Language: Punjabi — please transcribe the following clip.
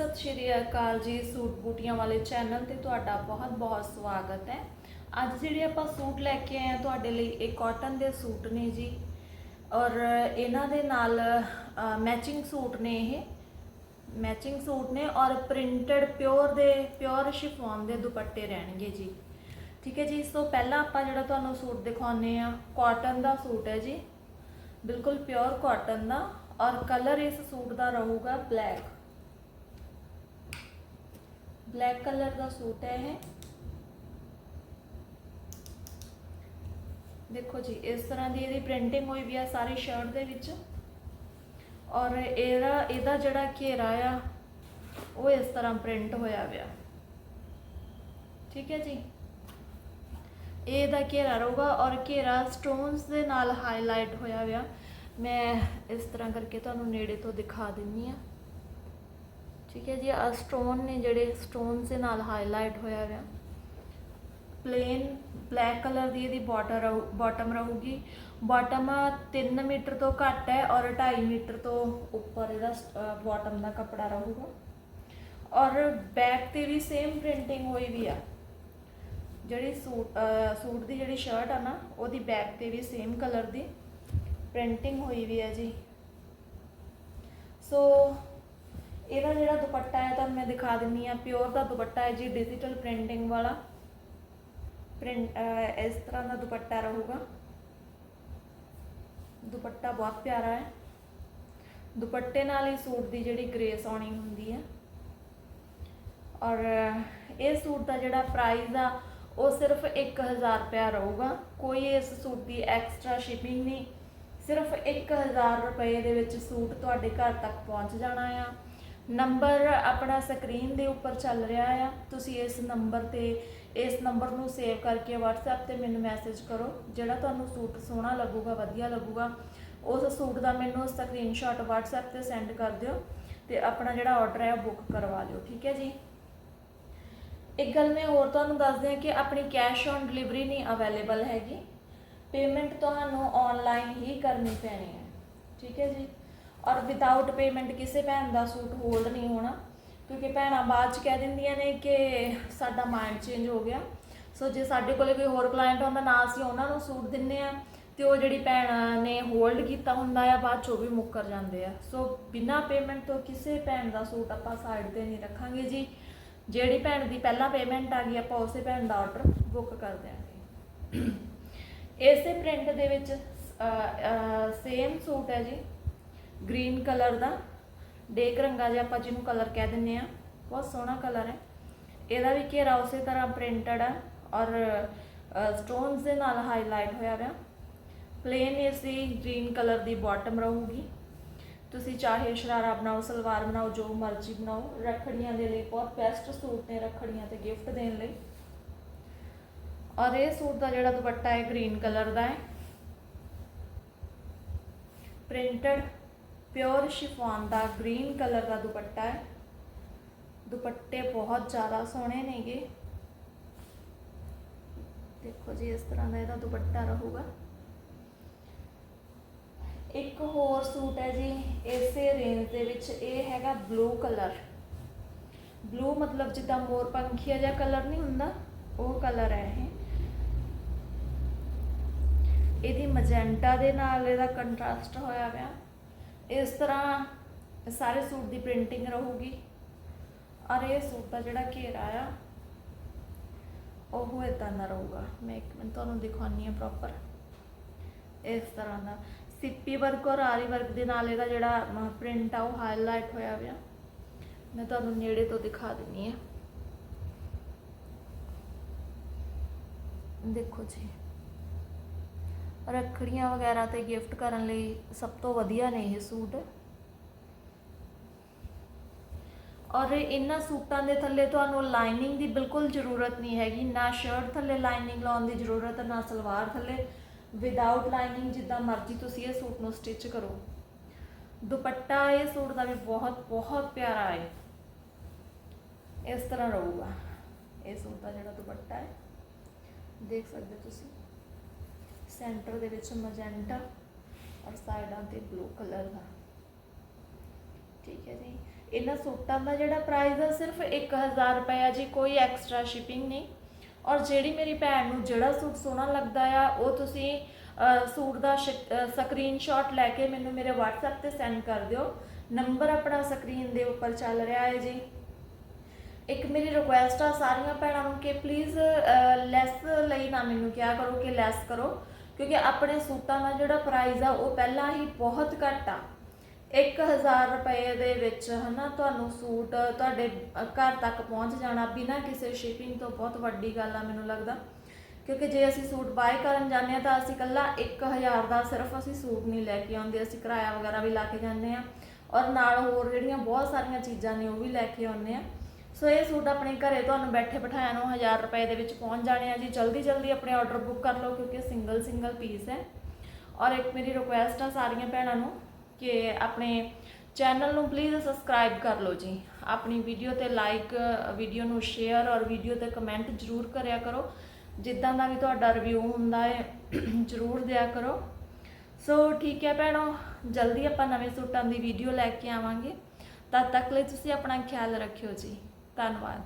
ਸਤਿ ਸ਼੍ਰੀ ਅਕਾਲ ਜੀ, ਸੂਟ ਬੂਟੀਆਂ ਵਾਲੇ ਚੈਨਲ ਤੇ ਤੁਹਾਡਾ ਬਹੁਤ-ਬਹੁਤ ਸਵਾਗਤ ਹੈ। ਅੱਜ ਜਿਹੜੇ ਆਪਾਂ ਸੂਟ ਲੈ ਕੇ ਆਏ ਆ ਤੁਹਾਡੇ ਲਈ ਇਹ ਕਾਟਨ ਦੇ ਸੂਟ ਨੇ ਜੀ। ਔਰ ਇਹਨਾਂ ਦੇ ਨਾਲ ਮੈਚਿੰਗ ਸੂਟ ਨੇ ਇਹ। ਮੈਚਿੰਗ ਸੂਟ ਨੇ ਔਰ ਪ੍ਰਿੰਟਡ ਪਿਓਰ ਦੇ ਪਿਓਰ ਸ਼ਿਫੋਨ ਦੇ ਦੁਪੱਟੇ ਰਹਿਣਗੇ ਜੀ। ਠੀਕ ਹੈ ਜੀ, ਇਸ ਤੋਂ ਪਹਿਲਾਂ ਆਪਾਂ ਜਿਹੜਾ ਤੁਹਾਨੂੰ ਸੂਟ ਦਿਖਾਉਨੇ ਆ ਕਾਟਨ ਦਾ ਸੂਟ ਹੈ ਜੀ। ਬਿਲਕੁਲ ਪਿਓਰ ਕਾਟਨ ਦਾ ਔਰ ਕਲਰ ਇਸ ਸੂਟ ਦਾ ਰਹੂਗਾ ਬਲੈਕ ਬਲੈਕ ਕਲਰ ਦਾ ਸੂਟ ਹੈ ਇਹ। ਦੇਖੋ ਜੀ, ਇਸ ਤਰ੍ਹਾਂ ਦੀ ਇਹਦੀ ਪ੍ਰਿੰਟਿੰਗ ਹੋਈ ਵੀ ਆ ਸਾਰੀ ਸ਼ਰਟ ਦੇ ਵਿੱਚ। ਔਰ ਇਹਦਾ ਇਹਦਾ ਜਿਹੜਾ ਘੇਰਾ ਆ, ਉਹ ਇਸ ਤਰ੍ਹਾਂ ਪ੍ਰਿੰਟ ਹੋਇਆ ਪਿਆ ਠੀਕ ਹੈ ਜੀ? ਇਹ ਦਾ ਘੇਰਾ ਰਹੂਗਾ ਔਰ ਘੇਰਾ ਸਟੋਨਸ ਦੇ ਨਾਲ ਹਾਈਲਾਈਟ ਹੋਇਆ ਹੋਇਆ ਮੈਂ ਇਸ ਤਰ੍ਹਾਂ ਕਰਕੇ ਤੁਹਾਨੂੰ ਨੇੜੇ ਤੋਂ ਦਿਖਾ ਦਿੰਨੀ ਆ। ਠੀਕ ਹੈ ਜੀ ਆ ਸਟੋਨ ਨੇ ਜਿਹੜੇ ਸਟੋਨਸ ਦੇ ਨਾਲ ਹਾਈਲਾਈਟ ਹੋਇਆ ਹੋਇਆ ਪਲੇਨ ਬਲੈਕ ਕਲਰ ਦੀ ਇਹਦੀ ਬਾਟਮ ਬਾਟਮ ਰਹੂਗੀ। ਬਾਟਮ 3 ਮੀਟਰ ਤੋਂ ਘੱਟ ਹੈ ਔਰ 2.5 ਮੀਟਰ ਤੋਂ ਉੱਪਰ ਇਹਦਾ ਬਾਟਮ ਦਾ ਕੱਪੜਾ ਰਹੂਗਾ। ਔਰ ਬੈਕ ਤੇ ਵੀ ਸੇਮ ਪ੍ਰਿੰਟਿੰਗ ਹੋਈ ਵੀ ਆ। ਜਿਹੜੀ ਸੂਟ ਸੂਟ ਦੀ ਜਿਹੜੀ ਸ਼ਰਟ ਆ ਨਾ, ਉਹਦੀ ਬੈਕ ਤੇ ਵੀ ਸੇਮ ਕਲਰ ਦੀ ਪ੍ਰਿੰਟਿੰਗ ਹੋਈ ਵੀ ਹੈ ਜੀ। ਸੋ ਇਹਦਾ ਜਿਹੜਾ ਦੁਪੱਟਾ ਹੈ, ਤੁਹਾਨੂੰ ਮੈਂ ਦਿਖਾ ਦਿੰਨੀ ਆ ਪਿਓਰ ਦਾ ਦੁਪੱਟਾ ਹੈ ਜੀ ਡਿਜੀਟਲ ਪ੍ਰਿੰਟਿੰਗ ਵਾਲਾ। ਪ੍ਰਿੰਟ ਇਸ ਤਰ੍ਹਾਂ ਦਾ ਦੁਪੱਟਾ ਰਹੂਗਾ। ਦੁਪੱਟਾ ਬਹੁਤ ਪਿਆਰਾ ਹੈ। ਦੁਪੱਟੇ ਨਾਲ ਹੀ ਸੂਟ ਦੀ ਜਿਹੜੀ ਗ੍ਰੇਸ ਆਉਣੀ ਹੁੰਦੀ ਹੈ। ਔਰ, ਇਹ ਸੂਟ ਦਾ ਜਿਹੜਾ ਪ੍ਰਾਈਸ ਆ, ਉਹ ਸਿਰਫ 1000 ਰੁਪਇਆ ਰਹੂਗਾ। ਕੋਈ ਇਸ ਸੂਟ ਦੀ ਐਕਸਟਰਾ ਸ਼ਿਪਿੰਗ ਨਹੀਂ। ਸਿਰਫ 1000 ਰੁਪਏ ਦੇ ਵਿੱਚ ਸੂਟ ਤੁਹਾਡੇ ਘਰ ਤੱਕ ਪਹੁੰਚ ਜਾਣਾ ਆ। ਨੰਬਰ ਆਪਣਾ ਸਕਰੀਨ ਦੇ ਉੱਪਰ ਚੱਲ ਰਿਹਾ ਆ। ਤੁਸੀਂ ਇਸ ਨੰਬਰ ਤੇ, ਇਸ ਨੰਬਰ ਨੂੰ ਸੇਵ ਕਰਕੇ WhatsApp ਤੇ ਮੈਨੂੰ ਮੈਸੇਜ ਕਰੋ। ਜਿਹੜਾ ਤੁਹਾਨੂੰ ਸੂਟ ਸੋਹਣਾ ਲੱਗੂਗਾ, ਵਧੀਆ ਲੱਗੂਗਾ, ਉਸ ਸੂਟ ਦਾ ਮੈਨੂੰ ਸਕਰੀਨਸ਼ਾਟ WhatsApp ਤੇ ਸੈਂਡ ਕਰ ਦਿਓ ਤੇ ਆਪਣਾ ਜਿਹੜਾ ਆਰਡਰ ਹੈ ਉਹ ਬੁੱਕ ਕਰਵਾ ਲਿਓ, ਠੀਕ ਹੈ ਜੀ? ਇੱਕ ਗੱਲ ਮੈਂ ਹੋਰ ਤੁਹਾਨੂੰ ਦੱਸ ਦਿਆਂ ਕਿ ਆਪਣੀ ਕੈਸ਼ ਔਨ ਡਿਲੀਵਰੀ ਨਹੀਂ ਅਵੇਲੇਬਲ ਹੈਗੀ। ਪੇਮੈਂਟ ਤੁਹਾਨੂੰ ਆਨਲਾਈਨ ਹੀ ਕਰਨੀ ਪੈਣੀ ਹੈ, ਠੀਕ ਹੈ ਜੀ? ਔਰ ਵਿਦਆਊਟ ਪੇਮੈਂਟ ਕਿਸੇ ਭੈਣ ਦਾ ਸੂਟ ਹੋਲਡ ਨਹੀਂ ਹੋਣਾ, ਕਿਉਂਕਿ ਭੈਣਾਂ ਬਾਅਦ ਚ ਕਹਿ ਦਿੰਦੀਆਂ ਨੇ ਕਿ ਸਾਡਾ ਮਾਈਂਡ ਚੇਂਜ ਹੋ ਗਿਆ। ਸੋ ਜੇ ਸਾਡੇ ਕੋਲੇ ਕੋਈ ਹੋਰ ਕਲਾਇੰਟ ਹੁੰਦਾ ਨਾ ਅਸੀਂ ਉਹਨਾਂ ਨੂੰ ਸੂਟ ਦਿੰਨੇ ਆ ਤੇ ਉਹ ਜਿਹੜੀ ਭੈਣਾਂ ਨੇ ਹੋਲਡ ਕੀਤਾ ਹੁੰਦਾ ਆ, ਬਾਅਦ ਚ ਉਹ ਵੀ ਮੁੱਕਰ ਜਾਂਦੇ ਆ। ਸੋ ਬਿਨਾਂ ਪੇਮੈਂਟ ਤੋਂ ਕਿਸੇ ਭੈਣ ਦਾ ਸੂਟ ਆਪਾਂ ਸਾਈਡ ਤੇ ਨਹੀਂ ਰੱਖਾਂਗੇ ਜੀ। ਜਿਹੜੀ ਭੈਣ ਦੀ ਪਹਿਲਾਂ ਪੇਮੈਂਟ ਆ ਗਈ, ਆਪਾਂ ਉਸੇ ਭੈਣ ਦਾ ਆਰਡਰ ਬੁੱਕ ਕਰ ਦਿਆਂਗੇ। ਇਸੇ ਪ੍ਰਿੰਟ ਦੇ ਵਿੱਚ ਸੇਮ ਸੂਟ ਹੈ ਜੀ। ਗ੍ਰੀਨ ਕਲਰ ਦਾ। ਡੇਕ ਰੰਗਾ ਜਿਹਾ ਆਪਾਂ ਜਿਹਨੂੰ ਕਲਰ ਕਹਿ ਦਿੰਨੇ ਆ ਬਹੁਤ ਸੋਹਣਾ ਕਲਰ ਹੈ। ਇਹਦਾ ਵੀ ਘੇਰਾ ਉਸੇ ਤਰ੍ਹਾਂ ਪ੍ਰਿੰਟਡ ਆ ਔਰ ਸਟੋਨਸ ਦੇ ਨਾਲ ਹਾਈਲਾਈਟ ਹੋਇਆ ਹੋਇਆ ਪਲੇਨ ਇਸ ਦੀ ਗ੍ਰੀਨ ਕਲਰ ਦੀ ਬਾਟਮ ਰਹੂਗੀ। ਤੁਸੀਂ ਚਾਹੇ ਸ਼ਰਾਰਾ ਬਣਾਓ, ਸਲਵਾਰ ਬਣਾਓ, ਜੋ ਮਰਜ਼ੀ ਬਣਾਓ, ਰੱਖੜੀਆਂ ਦੇ ਲਈ ਬਹੁਤ ਬੈਸਟ ਸੂਟ ਨੇ ਰੱਖੜੀਆਂ ਤੇ ਗਿਫਟ ਦੇਣ ਲਈ। ਔਰ ਇਹ ਸੂਟ ਦਾ ਜਿਹੜਾ ਦੁਪੱਟਾ ਹੈ ਗ੍ਰੀਨ ਕਲਰ ਦਾ ਹੈ। ਪ੍ਰਿੰਟਡ ਪਿਓਰ ਸ਼ਿਫੋਨ ਦਾ ਗ੍ਰੀਨ ਕਲਰ ਦਾ ਦੁਪੱਟਾ ਹੈ। ਦੁਪੱਟੇ ਬਹੁਤ ਜ਼ਿਆਦਾ ਸੋਹਣੇ ਨੇਗੇ। ਦੇਖੋ ਜੀ, ਇਸ ਤਰ੍ਹਾਂ ਦਾ ਇਹਦਾ ਦੁਪੱਟਾ ਰਹੂਗਾ। ਇੱਕ ਹੋਰ ਸੂਟ ਹੈ ਜੀ, ਇਸੇ ਰੇਂਜ ਦੇ ਵਿੱਚ ਇਹ ਹੈਗਾ ਬਲੂ ਕਲਰ ਬਲੂ ਮਤਲਬ ਜਿੱਦਾਂ ਮੋਰ ਪੰਖੀਆ ਜਿਹਾ ਕਲਰ ਨਹੀਂ ਹੁੰਦਾ, ਉਹ ਕਲਰ ਹੈ ਇਹ। ਇਹਦੀ ਮਜੈਂਟਾ ਦੇ ਨਾਲ ਇਹਦਾ ਕੰਟਰਾਸਟ ਹੋਇਆ ਹੋਇਆ ਇਸ ਤਰ੍ਹਾਂ ਸਾਰੇ ਸੂਟ ਦੀ ਪ੍ਰਿੰਟਿੰਗ ਰਹੂਗੀ। ਔਰ ਇਹ ਸੂਟ ਦਾ ਜਿਹੜਾ ਘੇਰਾ ਆ, ਉਹ ਇਦਾਂ ਦਾ ਰਹੂਗਾ। ਮੈਂ ਇੱਕ ਮਿੰਟ ਤੁਹਾਨੂੰ ਦਿਖਾਉਣੀ ਆ ਪ੍ਰੋਪਰ ਇਸ ਤਰ੍ਹਾਂ ਦਾ। ਸਿੱਪੀ ਵਰਕ ਔਰ ਆਰੀ ਵਰਕ ਦੇ ਨਾਲ ਇਹਦਾ ਜਿਹੜਾ ਪ੍ਰਿੰਟ ਆ, ਉਹ ਹਾਈਲਾਈਟ ਹੋਇਆ ਹੋਇਆ ਮੈਂ ਤੁਹਾਨੂੰ ਨੇੜੇ ਤੋਂ ਦਿਖਾ ਦਿੰਨੀ ਆ ਦੇਖੋ ਜੀ। ਰੱਖੜੀਆਂ ਵਗੈਰਾ ਤੇ ਗਿਫਟ ਕਰਨ ਲਈ ਸਭ ਤੋਂ ਵਧੀਆ ਨੇ ਇਹ ਸੂਟ। ਔਰ ਇਹਨਾਂ ਸੂਟਾਂ ਦੇ ਥੱਲੇ ਤੁਹਾਨੂੰ ਲਾਈਨਿੰਗ ਦੀ ਬਿਲਕੁਲ ਜ਼ਰੂਰਤ ਨਹੀਂ ਹੈਗੀ, ਨਾ ਸ਼ਰਟ ਥੱਲੇ ਲਾਈਨਿੰਗ ਲਾਉਣ ਦੀ ਜ਼ਰੂਰਤ ਹੈ ਨਾ ਸਲਵਾਰ ਥੱਲੇ। ਵਿਦਆਊਟ ਲਾਈਨਿੰਗ ਜਿੱਦਾਂ ਮਰਜ਼ੀ ਤੁਸੀਂ ਇਹ ਸੂਟ ਨੂੰ ਸਟਿਚ ਕਰੋ। ਦੁਪੱਟਾ ਇਹ ਸੂਟ ਦਾ ਵੀ ਬਹੁਤ ਬਹੁਤ ਪਿਆਰਾ ਹੈ। ਇਸ ਤਰ੍ਹਾਂ ਰਹੂਗਾ। ਇਹ ਸੂਟ ਦਾ ਜਿਹੜਾ ਦੁਪੱਟਾ ਹੈ, ਦੇਖ ਸਕਦੇ ਹੋ ਤੁਸੀਂ। ਸੈਂਟਰ ਦੇ ਵਿੱਚ ਮਜੈਂਟਾ ਔਰ ਸਾਈਡਾਂ ਤੇ ਬਲੂ ਕਲਰ ਦਾ। ਠੀਕ ਹੈ ਜੀ। ਇਹਨਾਂ ਸੂਟਾਂ ਦਾ ਜਿਹੜਾ ਪ੍ਰਾਈਸ ਹੈ ਸਿਰਫ 1000 ਰੁਪਏ ਆ ਜੀ, ਕੋਈ ਐਕਸਟਰਾ ਸ਼ਿਪਿੰਗ ਨਹੀਂ। ਔਰ ਜਿਹੜੀ ਮੇਰੀ ਭੈਣ ਨੂੰ ਜਿਹੜਾ ਸੂਟ ਸੋਹਣਾ ਲੱਗਦਾ ਆ, ਉਹ ਤੁਸੀਂ ਸੂਟ ਦਾ ਸਕਰੀਨਸ਼ਾਟ ਲੈ ਕੇ ਮੈਨੂੰ ਮੇਰੇ WhatsApp ਤੇ ਸੈਂਡ ਕਰ ਦਿਓ। ਨੰਬਰ ਆਪਣਾ ਸਕਰੀਨ ਦੇ ਉੱਪਰ ਚੱਲ ਰਿਹਾ ਹੈ ਜੀ। ਇੱਕ ਮੇਰੀ ਰਿਕੁਐਸਟ ਆ ਸਾਰੀਆਂ ਭੈਣਾਂ ਨੂੰ ਕਿ ਪਲੀਜ਼ ਲੈਸ ਲਈ ਨਾ ਮੈਨੂੰ ਕਿਹਾ ਕਰੋ, ਕਿ ਲੈਸ ਕਰੋ। ਕਿਉਂਕਿ ਆਪਣੇ ਸੂਟਾਂ ਦਾ ਜਿਹੜਾ ਪ੍ਰਾਈਸ ਆ, ਉਹ ਪਹਿਲਾਂ ਹੀ ਬਹੁਤ ਘੱਟ ਆ। 1000 ਰੁਪਏ ਦੇ ਵਿੱਚ ਹਨਾ ਤੁਹਾਨੂੰ ਸੂਟ ਤੁਹਾਡੇ ਘਰ ਤੱਕ ਪਹੁੰਚ ਜਾਣਾ ਬਿਨਾਂ ਕਿਸੇ ਸ਼ਿਪਿੰਗ ਤੋਂ ਬਹੁਤ ਵੱਡੀ ਗੱਲ ਆ ਮੈਨੂੰ ਲੱਗਦਾ। ਕਿਉਂਕਿ ਜੇ ਅਸੀਂ ਸੂਟ ਬਾਏ ਕਰਨ ਜਾਂਦੇ ਆ ਤਾਂ ਅਸੀਂ ਕੱਲਾ 1000 ਦਾ ਸਿਰਫ ਅਸੀਂ ਸੂਟ ਨਹੀਂ ਲੈ ਕੇ ਆਉਂਦੇ, ਅਸੀਂ ਕਿਰਾਇਆ ਵਗੈਰਾ ਵੀ ਲਾ ਕੇ ਜਾਂਦੇ ਆ। ਔਰ ਨਾਲ ਹੋਰ ਜਿਹੜੀਆਂ ਬਹੁਤ ਸਾਰੀਆਂ ਚੀਜ਼ਾਂ ਨੇ ਉਹ ਵੀ ਲੈ ਕੇ ਆਉਂਦੇ ਆ। ਸੋ ਇਹ ਸੂਟ ਆਪਣੇ ਘਰੇ ਤੁਹਾਨੂੰ ਬੈਠੇ ਬਿਠਾਇਆ ਨੂੰ 1000 ਰੁਪਏ ਦੇ ਵਿੱਚ ਪਹੁੰਚ ਜਾਣੇ ਆ ਜੀ। ਜਲਦੀ ਜਲਦੀ ਆਪਣੇ ਆਰਡਰ ਬੁੱਕ ਕਰ ਲਓ ਕਿਉਂਕਿ ਸਿੰਗਲ ਸਿੰਗਲ ਪੀਸ ਹੈ। ਔਰ ਇੱਕ ਮੇਰੀ ਰਿਕੁਐਸਟ ਆ ਸਾਰੀਆਂ ਭੈਣਾਂ ਨੂੰ ਕਿ ਆਪਣੇ ਚੈਨਲ ਨੂੰ ਪਲੀਜ਼ ਸਬਸਕ੍ਰਾਈਬ ਕਰ ਲਓ ਜੀ। ਆਪਣੀ ਵੀਡੀਓ ਤੇ ਲਾਈਕ ਵੀਡੀਓ ਨੂੰ ਸ਼ੇਅਰ ਔਰ ਵੀਡੀਓ ਤੇ ਕਮੈਂਟ ਜ਼ਰੂਰ ਕਰਿਆ ਕਰੋ। ਜਿੱਦਾਂ ਦਾ ਵੀ ਤੁਹਾਡਾ ਰਿਵਿਊ ਹੁੰਦਾ ਹੈ, ਜ਼ਰੂਰ ਦਿਆ ਕਰੋ। ਸੋ ਠੀਕ ਹੈ ਭੈਣੋ, ਜਲਦੀ ਆਪਾਂ ਨਵੇਂ ਸੂਟਾਂ ਦੀ ਵੀਡੀਓ ਲੈ ਕੇ ਆਵਾਂਗੇ। ਤਦ ਤੱਕ ਲਈ ਤੁਸੀਂ ਆਪਣਾ ਖਿਆਲ ਰੱਖਿਓ ਜੀ। ਧੰਨਵਾਦ